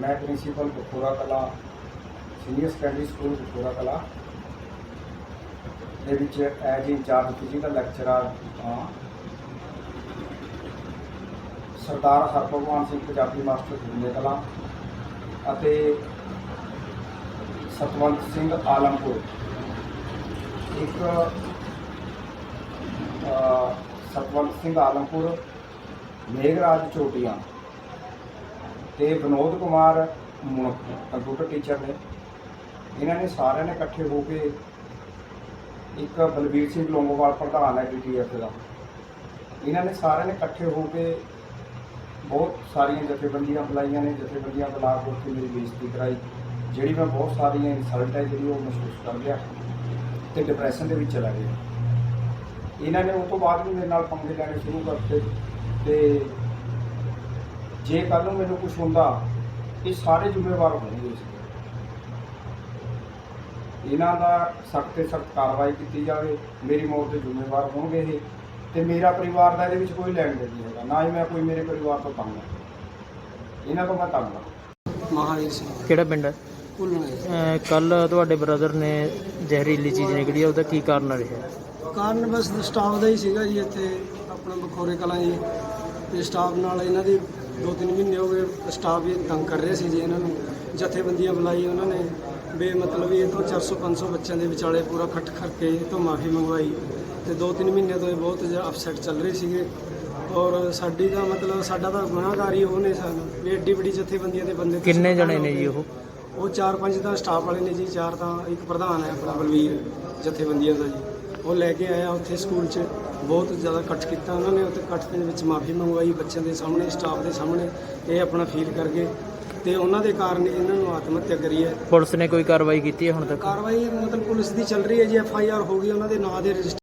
ਮੈਂ ਪ੍ਰਿੰਸੀਪਲ ਬਖੋਰਾ ਕਲਾ, senior secondary school ਬਖੋਰਾ ਕਲਾ, ਦੇ ਵਿੱਚ ਐਜ ਇੰਚਾਰਜ ਫਿਜ਼ੀਕਲ ਲੈਕਚਰਰ ਹਾਂ। ਸਰਦਾਰ ਹਰਭਗਵਾਨ ਸਿੰਘ ਪੰਜਾਬੀ ਮਾਸਟਰ ਜੁਨੀਅਰ ਕਲਾ ਅਤੇ ਸਤਵੰਤ ਸਿੰਘ ਆਲਮਪੁਰ। ਇੱਕ ਸਤਵੰਤ ਸਿੰਘ ਆਲਮਪੁਰ, ਮੇਘਰਾਜ ਚੋਟੀਆਂ। ਤੇ ਵਿਨੋਦ ਕੁਮਾਰ ਕੰਪਿਊਟਰ ਟੀਚਰ ਨੇ। ਇਹਨਾਂ ਨੇ ਸਾਰਿਆਂ ਨੇ ਇਕੱਠੇ ਹੋ ਕੇ ਇੱਕ ਬਲਬੀਰ ਸਿੰਘ ਲੋਂਗੋਵਾਲ ਪ੍ਰਧਾਨ ਹੈ ਡੀਟੀਐਫ ਦਾ। ਇਹਨਾਂ ਨੇ ਸਾਰਿਆਂ ਨੇ ਇਕੱਠੇ ਹੋ ਕੇ ਬਹੁਤ ਸਾਰੀਆਂ ਜਥੇਬੰਦੀਆਂ ਬੁਲਾਈਆਂ ਨੇ। ਜਥੇਬੰਦੀਆਂ ਬੁਲਾ ਕੇ ਉੱਥੇ ਮੇਰੀ ਬੇਇੱਜ਼ਤੀ ਕਰਾਈ, ਜਿਹੜੀ ਮੈਂ ਬਹੁਤ ਸਾਰੀਆਂ ਇਨਸਲਟ ਹੈ ਜਿਹੜੀ ਉਹ ਮਹਿਸੂਸ ਕਰ ਲਿਆ ਤੇ ਡਿਪਰੈਸ਼ਨ ਦੇ ਵਿੱਚ ਚਲਾ ਗਿਆ। ਇਹਨਾਂ ਨੇ ਉਸ ਤੋਂ ਬਾਅਦ ਵੀ ਮੇਰੇ ਨਾਲ ਪੰਗੇ ਲੈਣੇ ਸ਼ੁਰੂ ਕਰਤੇ ਤੇ ਜੇ ਕੱਲ ਨੂੰ ਮੈਨੂੰ ਕੁਝ ਹੁੰਦਾ ਇਹ ਸਾਰੇ ਜ਼ਿੰਮੇਵਾਰ ਹੋਣਗੇ ਇਸ ਦੇ। ਇਹਨਾਂ ਦਾ ਸਖਤ ਤੇ ਸਖਤ ਕਾਰਵਾਈ ਕੀਤੀ ਜਾਵੇ ਮੇਰੀ ਮੌਤ ਦੇ ਜ਼ਿੰਮੇਵਾਰ ਹੋਣਗੇ ਇਹ ਤੇ ਮੇਰਾ ਪਰਿਵਾਰ ਦਾ ਇਹਦੇ ਵਿੱਚ ਕੋਈ ਲੈਣ ਦੇਣ ਨਹੀਂ ਹੈਗਾ ਨਾ ਹੀ ਮੈਂ ਕੋਈ ਮੇਰੇ ਪਰਿਵਾਰ ਤੋਂ ਤੰਗ ਹਾਂ। ਇਹਨਾਂ ਤੋਂ ਮੈਂ ਤੰਗ ਹਾਂ। ਮਹਾਵੀਰ ਸਿੰਘ। ਕਿਹੜਾ ਪਿੰਡ ਹੈ? ਕੱਲ ਤੁਹਾਡੇ ਬ੍ਰਦਰ ਨੇ ਜ਼ਹਿਰੀਲੀ ਚੀਜ਼ ਨਿਕਲੀ ਆ ਉਹਦਾ ਕੀ ਕਾਰਨ ਰਿਹਾ? ਕਾਰਨ ਬਸ ਸਟਾਫ ਦਾ ਹੀ ਸੀਗਾ ਜੀ ਇੱਥੇ ਆਪਣਾ ਬਖੋਰੇ ਕਲਾਂ ਜੀ ਤੇ ਸਟਾਫ ਨਾਲ ਇਹਨਾਂ ਦੀ ਦੋ ਤਿੰਨ ਮਹੀਨੇ ਹੋ ਗਏ ਸਟਾਫ ਵੀ ਤੰਗ ਕਰ ਰਿਹਾ ਸੀ ਜੀ ਇਹਨਾਂ ਨੂੰ। ਜਥੇਬੰਦੀਆਂ ਬੁਲਾਈ ਉਹਨਾਂ ਨੇ। ਬੇ ਮਤਲਬ ਇਹ ਤੋਂ 400 500 ਬੱਚਿਆਂ ਦੇ ਵਿਚਾਲੇ ਪੂਰਾ ਇਕੱਠ ਕਰਕੇ ਇਹ ਤੋਂ ਮਾਫੀ ਮੰਗਵਾਈ। ਤੇ ਦੋ ਤਿੰਨ ਮਹੀਨੇ ਤੋਂ ਇਹ ਬਹੁਤ ਜ਼ਿਆਦਾ ਅਪਸੈਟ ਚੱਲ ਰਹੇ ਸੀਗੇ। ਔਰ ਸਾਡੀ ਦਾ ਮਤਲਬ ਸਾਡਾ ਤਾਂ ਗੁਨਾਹਗਾਰ ਹੀ ਉਹ ਨੇ ਸਾਨੂੰ ਵੀ ਐਡੀ ਵੱਡੀ ਜਥੇਬੰਦੀਆਂ ਦੇ ਬੰਦੇ ਕਿੰਨੇ ਜਣੇ ਨੇ ਜੀ। ਉਹ? ਉਹ ਚਾਰ ਪੰਜ ਤਾਂ ਸਟਾਫ ਵਾਲੇ ਨੇ ਜੀ ਚਾਰ ਤਾਂ ਇੱਕ ਪ੍ਰਧਾਨ ਹੈ ਆਪਣਾ ਬਲਵੀਰ ਜਥੇਬੰਦੀਆਂ ਦਾ ਜੀ। ਉਹ ਲੈ ਕੇ ਆਇਆ ਉੱਥੇ ਸਕੂਲ 'ਚ। ਬਹੁਤ ਜ਼ਿਆਦਾ ਇਕੱਠ ਕੀਤਾ ਉਹਨਾਂ ਨੇ ਉੱਥੇ ਇਕੱਠ ਦੇ ਵਿੱਚ ਮਾਫੀ ਮੰਗਵਾਈ ਬੱਚਿਆਂ ਦੇ ਸਾਹਮਣੇ ਸਟਾਫ ਦੇ ਸਾਹਮਣੇ। ਇਹ ਆਪਣਾ ਫੀਲ ਕਰ ਗਏ। ਤੇ ਉਹਨਾਂ ਦੇ ਕਾਰਨ ਇਹਨਾਂ ਨੂੰ ਆਤਮ ਹੱਤਿਆ ਕਰੀ ਹੈ। ਪੁਲਿਸ ਨੇ ਕੋਈ ਕਾਰਵਾਈ ਕੀਤੀ ਹੈ ਹੁਣ ਤੱਕ? ਕਾਰਵਾਈ ਮਤਲਬ ਪੁਲਿਸ ਦੀ ਚੱਲ ਰਹੀ ਹੈ ਜੀ ਐਫ ਆਈ ਆਰ ਹੋ ਗਈ ਉਹਨਾਂ ਦੇ ਨਾਂ ਦੇ ਰਜਿਸਟਰ